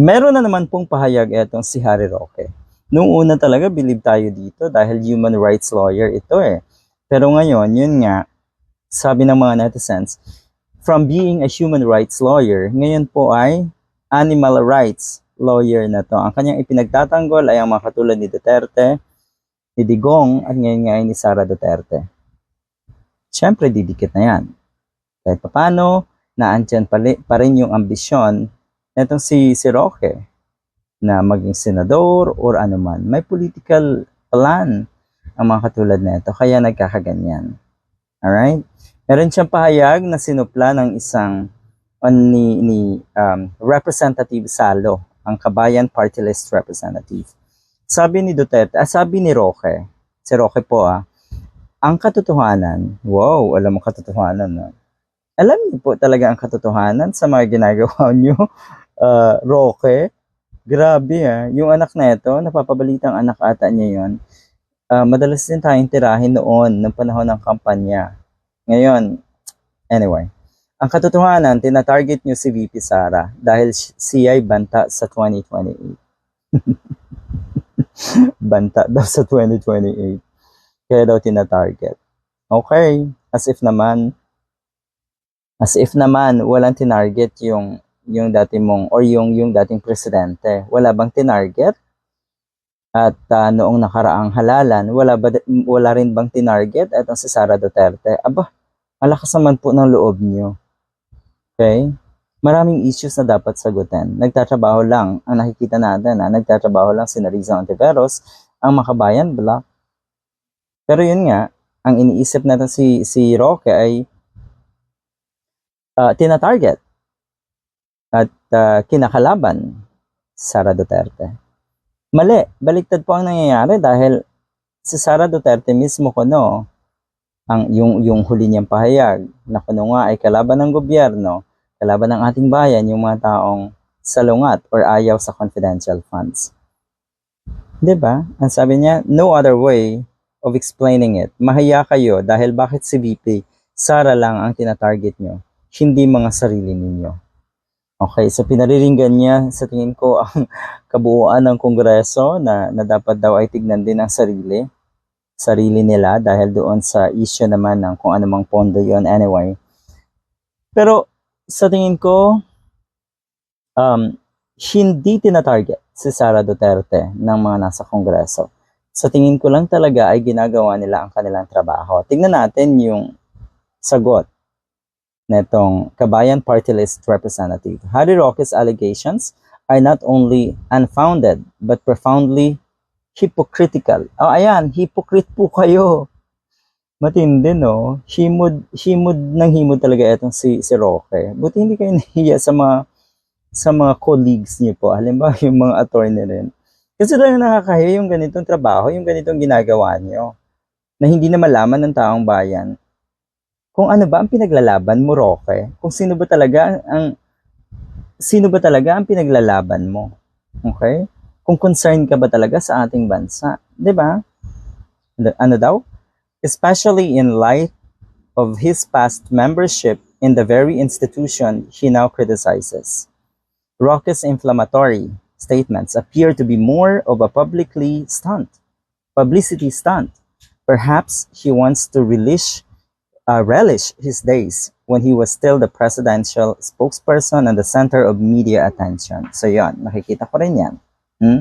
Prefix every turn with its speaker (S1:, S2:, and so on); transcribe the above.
S1: Meron na naman pong pahayag etong si Harry Roque. Noong una talaga, believe tayo dito dahil human rights lawyer ito eh. Pero ngayon, yun nga, sabi ng mga netizens, from being a human rights lawyer, ngayon po ay animal rights lawyer na to. Ang kanyang ipinagtatanggol ay ang mga katulad ni Duterte, ni Digong, at ngayon nga ay ni Sara Duterte. Siyempre, didikit na yan. Kahit papano, naandyan pa, rin yung ambisyon netong si, si Roque na maging senador or ano man. May political plan ang mga katulad nito, kaya nagkakaganyan. Alright? Meron siyang pahayag na sinupla ng isang ni, ni um, Representative Salo, ang Kabayan Party List Representative. Sabi ni Duterte, ah, sabi ni Roque, si Roque po ah, ang katotohanan, wow, alam mo katotohanan na. Alam niyo po talaga ang katotohanan sa mga ginagawa niyo, uh, Roque. Grabe ah, yung anak na ito, napapabalitang anak ata niya yon. Ah, madalas din tayong tirahin noon ng panahon ng kampanya. Ngayon, anyway, ang katotohanan, tinatarget niyo si VP Sara dahil si- siya ay banta sa 2028. banta daw sa 2028. Kaya daw tinatarget. Okay, as if naman, as if naman walang tinarget yung yung dati mong or yung yung dating presidente. Wala bang tinarget? At ah, noong nakaraang halalan, wala ba wala rin bang tinarget at si Sara Duterte? Aba, malakas naman po ng loob niyo. Okay? Maraming issues na dapat sagutin. Nagtatrabaho lang, ang nakikita natin, ha, nagtatrabaho lang si Rizal Antiveros, ang makabayan block. Pero yun nga, ang iniisip natin si, si Roque ay uh, tinatarget at ah, kinakalaban Sara Duterte. Mali, baliktad po ang nangyayari dahil si Sara Duterte mismo kuno ang yung yung huli niyang pahayag na kuno nga ay kalaban ng gobyerno, kalaban ng ating bayan yung mga taong salungat or ayaw sa confidential funds. 'Di ba? Ang sabi niya, no other way of explaining it. Mahiya kayo dahil bakit si VP Sara lang ang tinatarget nyo, hindi mga sarili ninyo. Okay, so pinariringgan niya sa tingin ko ang kabuuan ng kongreso na, na dapat daw ay tignan din ang sarili, sarili nila dahil doon sa issue naman ng kung anumang pondo yon anyway. Pero sa tingin ko, um, hindi tinatarget si Sara Duterte ng mga nasa kongreso. Sa tingin ko lang talaga ay ginagawa nila ang kanilang trabaho. Tingnan natin yung sagot netong Kabayan Party List Representative. Harry Roque's allegations are not only unfounded but profoundly hypocritical. Oh, ayan, hypocrite po kayo. Matindi, no? Himod, himod ng himod talaga itong si, si Roque. Buti hindi kayo nahiya sa mga sa mga colleagues niyo po. Halimbawa, yung mga attorney rin. Kasi talaga nakakahiya yung ganitong trabaho, yung ganitong ginagawa niyo na hindi na malaman ng taong bayan kung ano ba ang pinaglalaban mo, Roque. Kung sino ba talaga ang sino ba talaga ang pinaglalaban mo. Okay? Kung concerned ka ba talaga sa ating bansa, 'di ba? Ano daw? Especially in light of his past membership in the very institution he now criticizes. Roque's inflammatory statements appear to be more of a publicly stunt, publicity stunt. Perhaps he wants to relish uh, relish his days when he was still the presidential spokesperson and the center of media attention. So yon, nakikita ko rin yan. Hmm?